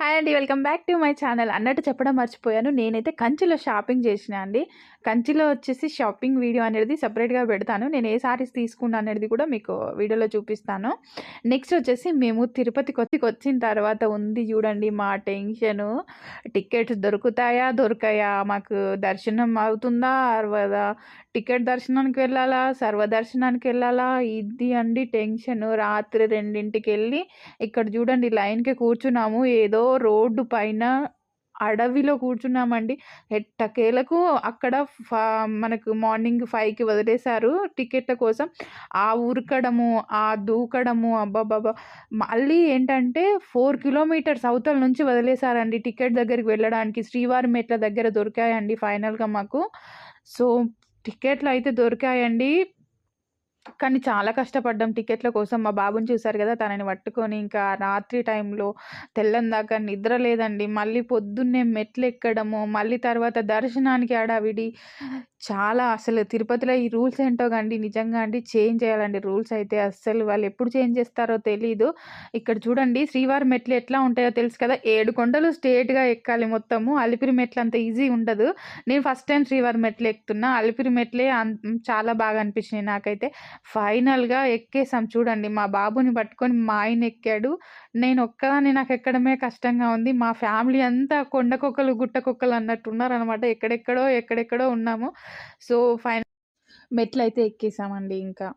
Hi అండి welcome back to my channel. అన్నట్టు చెప్పడం మర్చిపోయాను. నేనైతే కంచిలో షాపింగ్ చేసిన అండి. కంచిలో వచ్చేసి షాపింగ్ వీడియో అనేది సపరేట్గా పెడతాను. నేను ఏ సారీస్ తీసుకున్నా అనేది కూడా మీకు వీడియోలో చూపిస్తాను. నెక్స్ట్ వచ్చేసి మేము తిరుపతికి వచ్చి వచ్చిన తర్వాత ఉంది చూడండి మా టెన్షను. టికెట్స్ దొరుకుతాయా? దొరకాయా? మాకు దర్శనం అవుతుందా? అరవదా టికెట్ దర్శనానికి వెళ్ళాలా? సర్వదర్శనానికి వెళ్ళాలా? ఇది అండి టెన్షన్. రాత్రి రెండింటికి వెళ్ళి ఇక్కడ చూడండి లైన్కి కూర్చున్నాము. ఏదో రోడ్డు పైన అడవిలో కూర్చున్నామండి. ఎట్టకేలకు అక్కడ ఫా మనకు మార్నింగ్ ఫైవ్కి వదిలేశారు టికెట్ల కోసం. ఆ ఉరకడము ఆ దూకడము అబ్బాబాబా మళ్ళీ ఏంటంటే ఫోర్ కిలోమీటర్స్ అవతల నుంచి వదిలేశారండి టికెట్ దగ్గరికి వెళ్ళడానికి. శ్రీవారి మెట్ల దగ్గర దొరికాయండి ఫైనల్గా మాకు. సో టికెట్లు అయితే దొరికాయండి. కానీ చాలా కష్టపడ్డాం. టికెట్ల కోసం మా బాబుని చూసారు కదా! తనని పట్టుకొని ఇంకా రాత్రి టైంలో తెల్లని దాకా నిద్ర లేదండి. మళ్ళీ పొద్దున్నే మెట్లు ఎక్కడము మళ్ళీ తర్వాత దర్శనానికి ఆడావిడి చాలా అసలు తిరుపతిలో ఈ రూల్స్ ఏంటో కండి నిజంగా అండి చేంజ్ చేయాలండి రూల్స్ అయితే. అస్సలు వాళ్ళు ఎప్పుడు చేంజ్ చేస్తారో తెలీదు. ఇక్కడ చూడండి శ్రీవారి మెట్లు ఎట్లా ఉంటాయో తెలుసు కదా! ఏడు కొండలు స్ట్రేట్గా ఎక్కాలి మొత్తము. అలిపిరి మెట్లు అంత ఈజీ ఉండదు. నేను ఫస్ట్ టైం శ్రీవారి మెట్లు ఎక్కుతున్నా. అలిపిరి మెట్లే చాలా బాగా అనిపించినాయి నాకైతే. ఫైనల్గా ఎక్కేసాం. చూడండి మా బాబుని పట్టుకొని మా ఆయన ఎక్కాడు. నేను ఒక్కదాన్ని నాకు ఎక్కడమే కష్టంగా ఉంది. మా ఫ్యామిలీ అంతా కొండకొక్కలు గుట్టకొక్కలు అన్నట్టు ఉన్నారనమాట ఎక్కడెక్కడో ఎక్కడెక్కడో ఉన్నాము. సో ఫైన మెట్లు అయితే ఎక్కేసామండి ఇంకా.